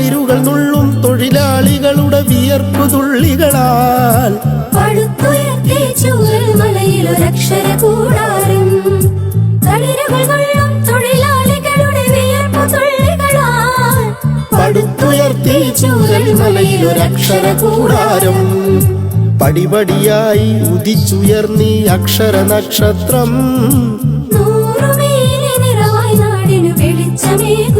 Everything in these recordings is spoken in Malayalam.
തളിരുകൾ നുള്ളും തൊഴിലാളികളുടെ വിയർപ്പു തുള്ളികളാൽ. പടുത്തുയർത്തി ചൂരൽ മലയിലൊരക്ഷര കൂടാരം. പടിപടിയായി ഉദിച്ചുയർന്നീ അക്ഷര നക്ഷത്രം. നൂറുമേനി നിറവായി നാടിനു വെളിച്ചമേകുന്നു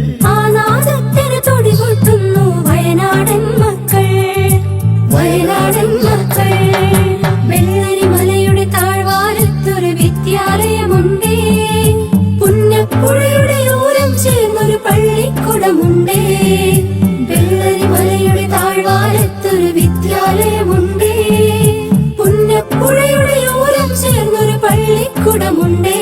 പള്ളിക്കുടമുണ്ടേ. വെള്ളരി മലയുടെ താഴ്വാരത്തൊരു വിദ്യാലയമുണ്ടേ. പുന്നപ്പുഴയുടെ ഓരം ചേർന്നൊരു പള്ളിക്കുടമുണ്ടേ.